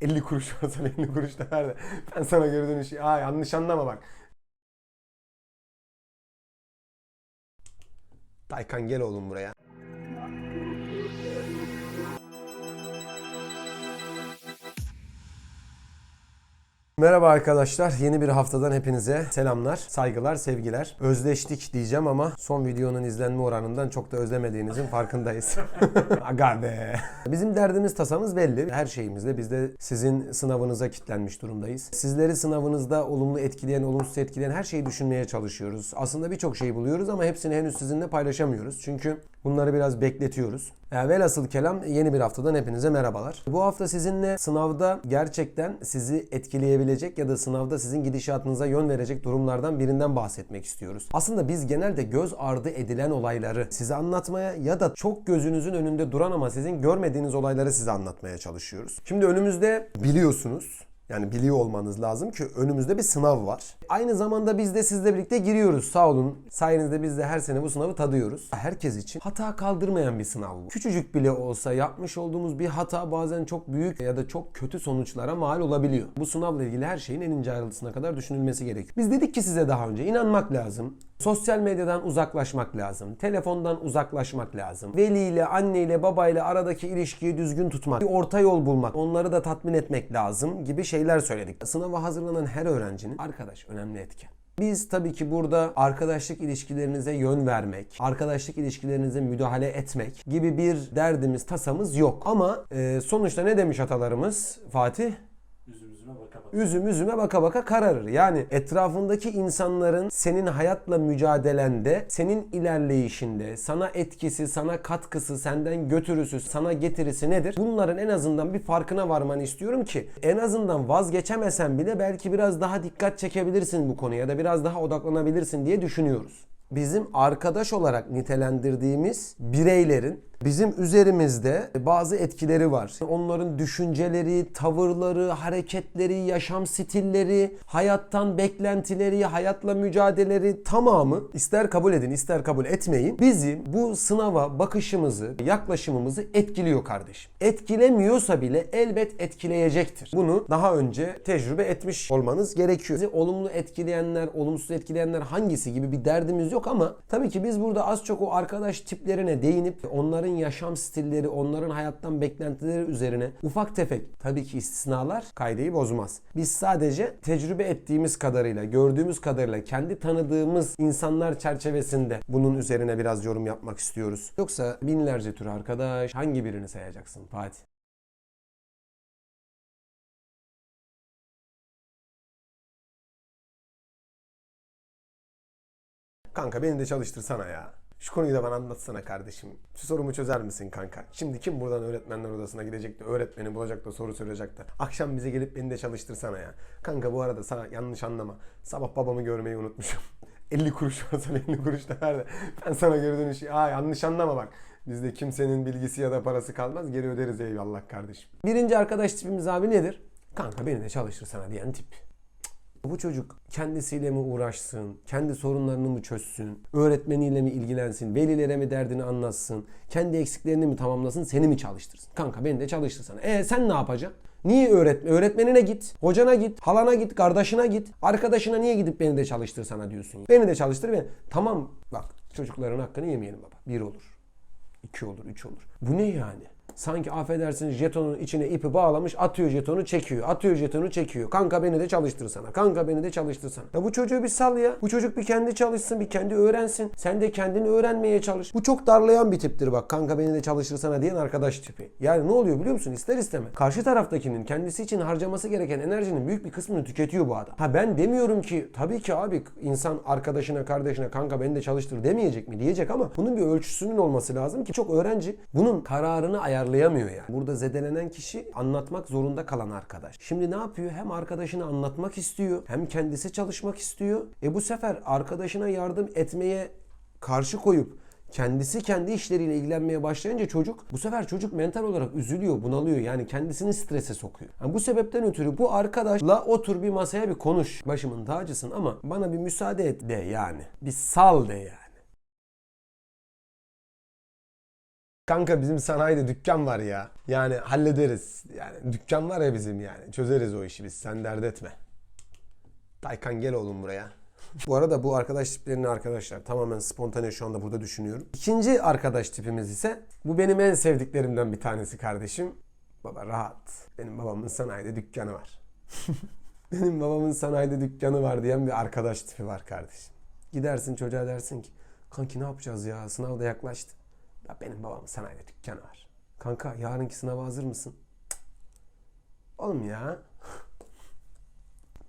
50 kuruş var sana 50 kuruş da ver de ben sana geri dönüş. Aa yanlış anlama bak. Taykan gel oğlum buraya. Merhaba arkadaşlar. Yeni bir haftadan hepinize selamlar, saygılar, sevgiler. Özleştik diyeceğim ama son videonun izlenme oranından çok da özlemediğinizin farkındayız. Aga be. Bizim derdimiz tasamız belli. Her şeyimizde biz de sizin sınavınıza kilitlenmiş durumdayız. Sizleri sınavınızda olumlu etkileyen, olumsuz etkileyen her şeyi düşünmeye çalışıyoruz. Aslında birçok şeyi buluyoruz ama hepsini henüz sizinle paylaşamıyoruz. Çünkü bunları biraz bekletiyoruz. Yani velhasıl kelam yeni bir haftadan hepinize merhabalar. Bu hafta sizinle sınavda gerçekten sizi etkileyebilecek ya da sınavda sizin gidişatınıza yön verecek durumlardan birinden bahsetmek istiyoruz. Aslında biz genelde göz ardı edilen olayları size anlatmaya ya da çok gözünüzün önünde duran ama sizin görmediğiniz olayları size anlatmaya çalışıyoruz. Şimdi önümüzde biliyorsunuz yani biliyor olmanız lazım ki önümüzde bir sınav var. Aynı zamanda biz de sizle birlikte giriyoruz. Sağ olun. Sayenizde biz de her sene bu sınavı tadıyoruz. Herkes için hata kaldırmayan bir sınav bu. Küçücük bile olsa yapmış olduğumuz bir hata bazen çok büyük ya da çok kötü sonuçlara mal olabiliyor. Bu sınavla ilgili her şeyin en ince ayrıntısına kadar düşünülmesi gerekiyor. Biz dedik ki size daha önce inanmak lazım. Sosyal medyadan uzaklaşmak lazım. Telefondan uzaklaşmak lazım. Veliyle, anneyle, babayla aradaki ilişkiyi düzgün tutmak. Bir orta yol bulmak. Onları da tatmin etmek lazım gibi şeyler söyledik. Sınava hazırlanan her öğrencinin arkadaş önemli etken. Biz tabii ki burada arkadaşlık ilişkilerinize yön vermek, arkadaşlık ilişkilerinize müdahale etmek gibi bir derdimiz, tasamız yok. Ama e, sonuçta ne demiş atalarımız Fatih? Üzüm üzüme baka baka. Üzüm üzüme baka baka kararır. Yani etrafındaki insanların senin hayatla mücadelende, senin ilerleyişinde, sana etkisi, sana katkısı, senden götürüsü, sana getirisi nedir? Bunların en azından bir farkına varmanı istiyorum ki en azından vazgeçemesen bile belki biraz daha dikkat çekebilirsin bu konuya ya da biraz daha odaklanabilirsin diye düşünüyoruz. Bizim arkadaş olarak nitelendirdiğimiz bireylerin bizim üzerimizde bazı etkileri var. Onların düşünceleri, tavırları, hareketleri, yaşam stilleri, hayattan beklentileri, hayatla mücadeleleri tamamı ister kabul edin ister kabul etmeyin bizim bu sınava bakışımızı, yaklaşımımızı etkiliyor kardeşim. Etkilemiyorsa bile elbet etkileyecektir. Bunu daha önce tecrübe etmiş olmanız gerekiyor. Bizi olumlu etkileyenler, olumsuz etkileyenler hangisi gibi bir derdimiz yok ama tabii ki biz burada az çok o arkadaş tiplerine değinip onların yaşam stilleri, onların hayattan beklentileri üzerine ufak tefek tabii ki istisnalar kaydeyi bozmaz. Biz sadece tecrübe ettiğimiz kadarıyla, gördüğümüz kadarıyla, kendi tanıdığımız insanlar çerçevesinde bunun üzerine biraz yorum yapmak istiyoruz. Yoksa binlerce tür arkadaş hangi birini sayacaksın Fatih? Kanka beni de çalıştırsana ya. Şu konuyu da bana anlatsana kardeşim. Şu sorumu çözer misin kanka? Şimdi kim buradan öğretmenler odasına gidecek de öğretmeni bulacak da soru soracak da. Akşam bize gelip beni de çalıştırsana ya. Kanka bu arada sana yanlış anlama. Sabah babamı görmeyi unutmuşum. 50 kuruş var sana 50 kuruş da ver. Ben sana geri dönüş... Aa yanlış anlama bak. Bizde kimsenin bilgisi ya da parası kalmaz. Geri öderiz eyvallah kardeşim. Birinci arkadaş tipimiz abi nedir? Kanka beni de çalıştırsana diyen tip. Bu çocuk kendisiyle mi uğraşsın, kendi sorunlarını mı çözsün, öğretmeniyle mi ilgilensin, velilere mi derdini anlatsın, kendi eksiklerini mi tamamlasın, seni mi çalıştırsın? Kanka beni de çalıştırsana. E sen ne yapacaksın? Niye öğretme? Öğretmenine git, hocana git, halana git, kardeşine git, arkadaşına niye gidip beni de çalıştırsana diyorsun? Beni de çalıştır beni. Tamam bak çocukların hakkını yemeyelim baba. Bir olur, iki olur, üç olur. Bu ne yani? Sanki affedersiniz jetonun içine ipi bağlamış atıyor jetonu çekiyor. Atıyor jetonu çekiyor. Kanka beni de çalıştırsana. Kanka beni de çalıştırsana. Ya bu çocuğu bir sal ya. Bu çocuk bir kendi çalışsın, bir kendi öğrensin. Sen de kendini öğrenmeye çalış. Bu çok darlayan bir tiptir bak. Kanka beni de çalıştırsana diyen arkadaş tipi. Yani ne oluyor biliyor musun? İster istemez. Karşı taraftakinin kendisi için harcaması gereken enerjinin büyük bir kısmını tüketiyor bu adam. Ha ben demiyorum ki tabii ki abi insan arkadaşına, kardeşine kanka beni de çalıştır demeyecek mi? Diyecek ama bunun bir ölçüsünün olması lazım ki çok öğrenci bunun kararını ayarlayamıyor yani. Burada zedelenen kişi anlatmak zorunda kalan arkadaş. Şimdi ne yapıyor? Hem arkadaşını anlatmak istiyor, hem kendisi çalışmak istiyor. E bu sefer arkadaşına yardım etmeye karşı koyup kendisi kendi işleriyle ilgilenmeye başlayınca çocuk bu sefer çocuk mental olarak üzülüyor, bunalıyor. Yani kendisini strese sokuyor. Yani bu sebepten ötürü bu arkadaşla otur bir masaya bir konuş. Başımın tacısın ama bana bir müsaade et de yani. Bir sal de yani. Kanka bizim sanayide dükkan var ya. Yani hallederiz. Yani dükkan var ya bizim yani. Çözeriz o işi biz. Sen dert etme. Taykan gel oğlum buraya. bu arada bu arkadaş tiplerini arkadaşlar tamamen spontane şu anda burada düşünüyorum. İkinci arkadaş tipimiz ise bu benim en sevdiklerimden bir tanesi kardeşim. Baba rahat. Benim babamın sanayide dükkanı var. benim babamın sanayide dükkanı var diyen bir arkadaş tipi var kardeşim. Gidersin çocuğa dersin ki kanki ne yapacağız ya sınav da yaklaştı. Ya benim babamın sanayide dükkanı var. Kanka yarınki sınava hazır mısın? Cık. Oğlum ya.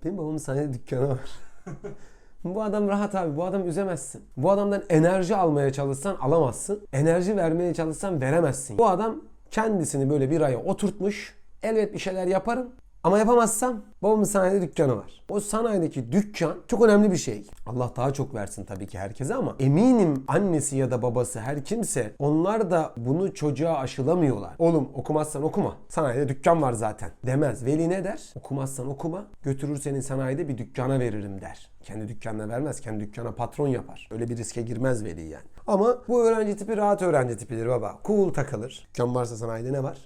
Benim babamın sanayide dükkanı var. Bu adam rahat abi. Bu adam üzemezsin. Bu adamdan enerji almaya çalışsan alamazsın. Enerji vermeye çalışsan veremezsin. Bu adam kendisini böyle bir aya oturtmuş. Elbet bir şeyler yaparım. Ama yapamazsam babamın sanayide dükkanı var. O sanayideki dükkan çok önemli bir şey. Allah daha çok versin tabii ki herkese ama eminim annesi ya da babası her kimse onlar da bunu çocuğa aşılamıyorlar. Oğlum okumazsan okuma. Sanayide dükkan var zaten demez. Veli ne der? Okumazsan okuma. Götürür seni sanayide bir dükkana veririm der. Kendi dükkanına vermez. Kendi dükkana patron yapar. Öyle bir riske girmez veli yani. Ama bu öğrenci tipi rahat öğrenci tipidir baba. Cool takılır. Dükkan varsa sanayide ne var?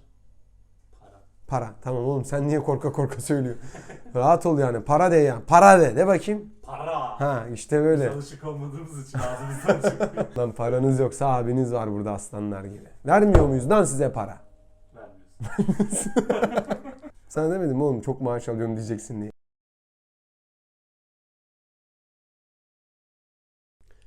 Para. Tamam oğlum sen niye korka korka söylüyorsun? Rahat ol yani. Para de ya. Para de. De bakayım. Para. Ha işte böyle. Alışık olmadığımız için ağzımızdan çıkmıyor. Lan paranız yoksa abiniz var burada aslanlar gibi. Vermiyor muyuz lan size para? Vermiyorsun. Sana demedim mi oğlum çok maaş alıyorum diyeceksin diye.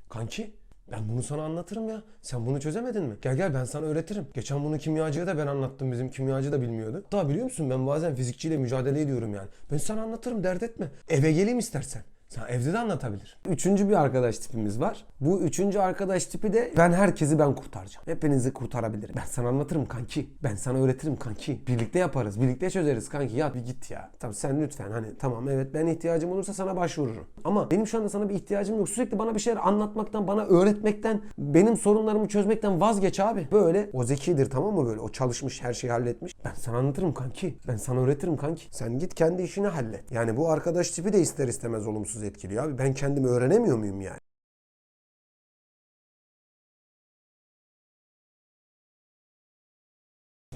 Kanki ben bunu sana anlatırım ya. Sen bunu çözemedin mi? Gel gel ben sana öğretirim. Geçen bunu kimyacıya da ben anlattım. Bizim kimyacı da bilmiyordu. Daha biliyor musun ben bazen fizikçiyle mücadele ediyorum yani. Ben sana anlatırım dert etme. Eve geleyim istersen. Sen evde de anlatabilir. Üçüncü bir arkadaş tipimiz var. Bu üçüncü arkadaş tipi de ben herkesi ben kurtaracağım. Hepinizi kurtarabilirim. Ben sana anlatırım kanki. Ben sana öğretirim kanki. Birlikte yaparız. Birlikte çözeriz kanki. Ya bir git ya. Tamam sen lütfen hani tamam evet ben ihtiyacım olursa sana başvururum. Ama benim şu anda sana bir ihtiyacım yok. Sürekli bana bir şeyler anlatmaktan, bana öğretmekten, benim sorunlarımı çözmekten vazgeç abi. Böyle o zekidir tamam mı böyle? O çalışmış, her şeyi halletmiş. Ben sana anlatırım kanki. Ben sana öğretirim kanki. Sen git kendi işini hallet. Yani bu arkadaş tipi de ister istemez olumsuz etkiliyor abi. Ben kendimi öğrenemiyor muyum yani?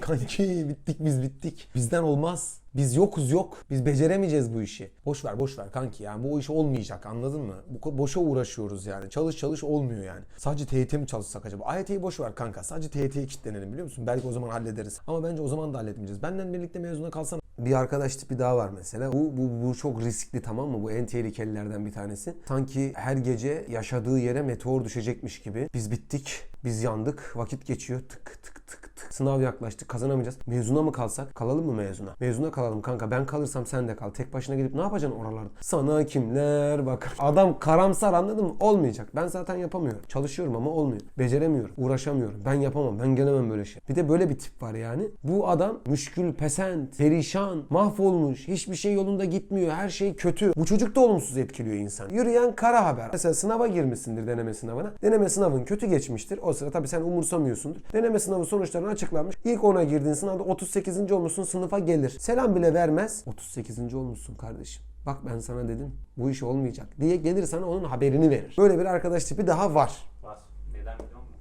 Kanki bittik biz bittik. Bizden olmaz. Biz yokuz yok. Biz beceremeyeceğiz bu işi. Boş ver boş ver kanki yani bu iş olmayacak anladın mı? Bu boşa uğraşıyoruz yani. Çalış çalış olmuyor yani. Sadece TYT mi çalışsak acaba? AYT'yi boş ver kanka. Sadece TYT'ye kilitlenelim biliyor musun? Belki o zaman hallederiz. Ama bence o zaman da halletmeyeceğiz. Benden birlikte mezuna kalsan bir arkadaş tipi daha var mesela. Bu, bu, bu çok riskli tamam mı? Bu en tehlikelilerden bir tanesi. Sanki her gece yaşadığı yere meteor düşecekmiş gibi. Biz bittik, biz yandık, vakit geçiyor. Tık tık tık tık. Sınav yaklaştı, kazanamayacağız. Mezuna mı kalsak? Kalalım mı mezuna? Mezuna kalalım kanka. Ben kalırsam sen de kal. Tek başına gidip ne yapacaksın oralarda? Sana kimler bakar? Adam karamsar anladın mı? Olmayacak. Ben zaten yapamıyorum. Çalışıyorum ama olmuyor. Beceremiyorum. Uğraşamıyorum. Ben yapamam. Ben gelemem böyle şey. Bir de böyle bir tip var yani. Bu adam müşkül, pesent, perişan, mahvolmuş. Hiçbir şey yolunda gitmiyor. Her şey kötü. Bu çocuk da olumsuz etkiliyor insan. Yürüyen kara haber. Mesela sınava girmişsindir deneme sınavına. Deneme sınavın kötü geçmiştir. O sıra tabii sen umursamıyorsundur. Deneme sınavı sonuçlarını açıklanmış. İlk ona girdiğin sınavda 38. olmuşsun sınıfa gelir. Selam bile vermez. 38. olmuşsun kardeşim. Bak ben sana dedim bu iş olmayacak diye gelir sana onun haberini verir. Böyle bir arkadaş tipi daha var. Var. Neden biliyor musun?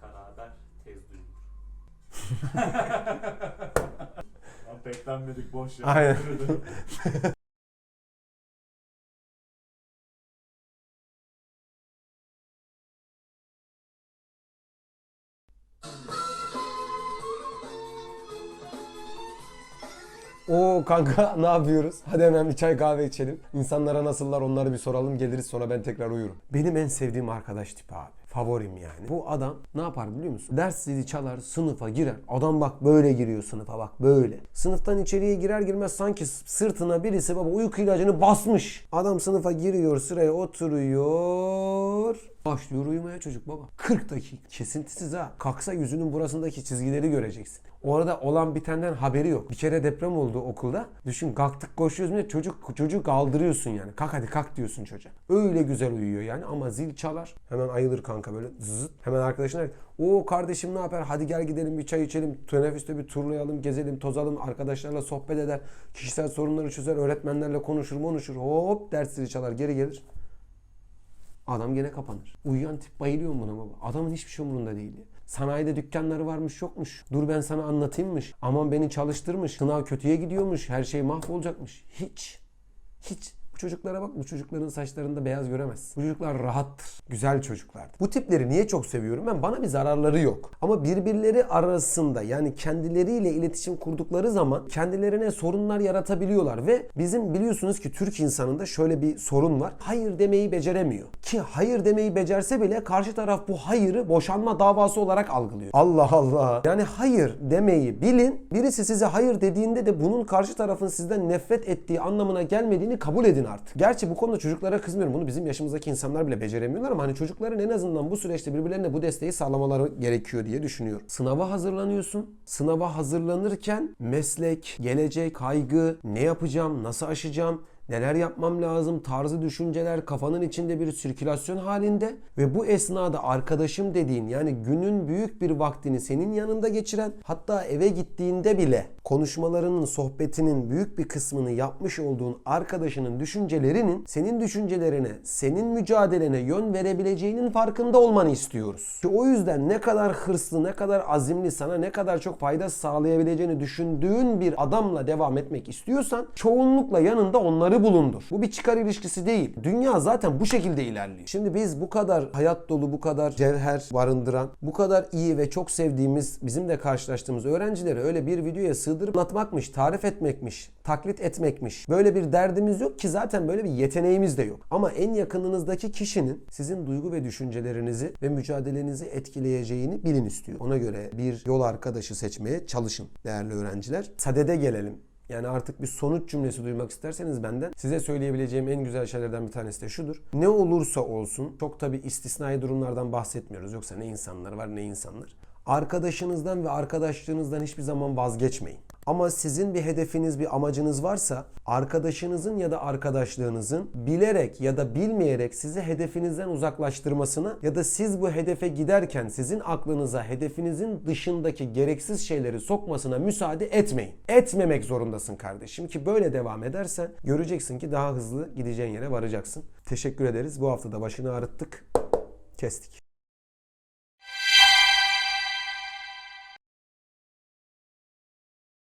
Kara haber tez duyulur. Beklenmedik boş ya. Aynen. Oo kanka ne yapıyoruz? Hadi hemen bir çay kahve içelim. İnsanlara nasıllar onları bir soralım geliriz sonra ben tekrar uyurum. Benim en sevdiğim arkadaş tipi abi. Favorim yani. Bu adam ne yapar biliyor musun? Ders zili çalar sınıfa girer. Adam bak böyle giriyor sınıfa bak böyle. Sınıftan içeriye girer girmez sanki sırtına birisi baba uyku ilacını basmış. Adam sınıfa giriyor sıraya oturuyor. Başlıyor uyumaya çocuk baba. 40 dakika. Kesintisiz ha. Kalksa yüzünün burasındaki çizgileri göreceksin. Orada olan bitenden haberi yok. Bir kere deprem oldu okulda. Düşün kalktık koşuyoruz diye çocuk çocuğu kaldırıyorsun yani. Kalk hadi kalk diyorsun çocuğa. Öyle güzel uyuyor yani ama zil çalar. Hemen ayılır kanka böyle zıt. Hemen arkadaşına o kardeşim ne yapar? Hadi gel gidelim bir çay içelim. Teneffüste bir turlayalım, gezelim, tozalım. Arkadaşlarla sohbet eder. Kişisel sorunları çözer. Öğretmenlerle konuşur, konuşur. Hop ders zili çalar geri gelir. Adam gene kapanır. Uyuyan tip bayılıyor buna baba. Adamın hiçbir şey umurunda değil. Sanayide dükkanları varmış yokmuş. Dur ben sana anlatayımmış. Aman beni çalıştırmış. Sınav kötüye gidiyormuş. Her şey mahvolacakmış. Hiç. Hiç. Bu çocuklara bak bu çocukların saçlarında beyaz göremez. Bu çocuklar rahattır. Güzel çocuklardır. Bu tipleri niye çok seviyorum ben? Bana bir zararları yok. Ama birbirleri arasında yani kendileriyle iletişim kurdukları zaman kendilerine sorunlar yaratabiliyorlar ve bizim biliyorsunuz ki Türk insanında şöyle bir sorun var. Hayır demeyi beceremiyor. Ki hayır demeyi becerse bile karşı taraf bu hayırı boşanma davası olarak algılıyor. Allah Allah. Yani hayır demeyi bilin. Birisi size hayır dediğinde de bunun karşı tarafın sizden nefret ettiği anlamına gelmediğini kabul edin artık. Gerçi bu konuda çocuklara kızmıyorum. Bunu bizim yaşımızdaki insanlar bile beceremiyorlar ama hani çocukların en azından bu süreçte birbirlerine bu desteği sağlamaları gerekiyor diye düşünüyorum. Sınava hazırlanıyorsun. Sınava hazırlanırken meslek, gelecek, kaygı, ne yapacağım, nasıl aşacağım, neler yapmam lazım tarzı düşünceler kafanın içinde bir sirkülasyon halinde ve bu esnada arkadaşım dediğin yani günün büyük bir vaktini senin yanında geçiren hatta eve gittiğinde bile konuşmalarının sohbetinin büyük bir kısmını yapmış olduğun arkadaşının düşüncelerinin senin düşüncelerine senin mücadelene yön verebileceğinin farkında olmanı istiyoruz. Ki o yüzden ne kadar hırslı ne kadar azimli sana ne kadar çok fayda sağlayabileceğini düşündüğün bir adamla devam etmek istiyorsan çoğunlukla yanında onları bulundur. Bu bir çıkar ilişkisi değil. Dünya zaten bu şekilde ilerliyor. Şimdi biz bu kadar hayat dolu, bu kadar cevher barındıran, bu kadar iyi ve çok sevdiğimiz, bizim de karşılaştığımız öğrencileri öyle bir videoya sığdırıp anlatmakmış, tarif etmekmiş, taklit etmekmiş. Böyle bir derdimiz yok ki zaten böyle bir yeteneğimiz de yok. Ama en yakınınızdaki kişinin sizin duygu ve düşüncelerinizi ve mücadelenizi etkileyeceğini bilin istiyor. Ona göre bir yol arkadaşı seçmeye çalışın değerli öğrenciler. Sadede gelelim. Yani artık bir sonuç cümlesi duymak isterseniz benden size söyleyebileceğim en güzel şeylerden bir tanesi de şudur. Ne olursa olsun çok tabi istisnai durumlardan bahsetmiyoruz. Yoksa ne insanlar var ne insanlar. Arkadaşınızdan ve arkadaşlığınızdan hiçbir zaman vazgeçmeyin. Ama sizin bir hedefiniz, bir amacınız varsa arkadaşınızın ya da arkadaşlığınızın bilerek ya da bilmeyerek sizi hedefinizden uzaklaştırmasına ya da siz bu hedefe giderken sizin aklınıza hedefinizin dışındaki gereksiz şeyleri sokmasına müsaade etmeyin. Etmemek zorundasın kardeşim ki böyle devam edersen göreceksin ki daha hızlı gideceğin yere varacaksın. Teşekkür ederiz. Bu hafta da başını ağrıttık. Kestik.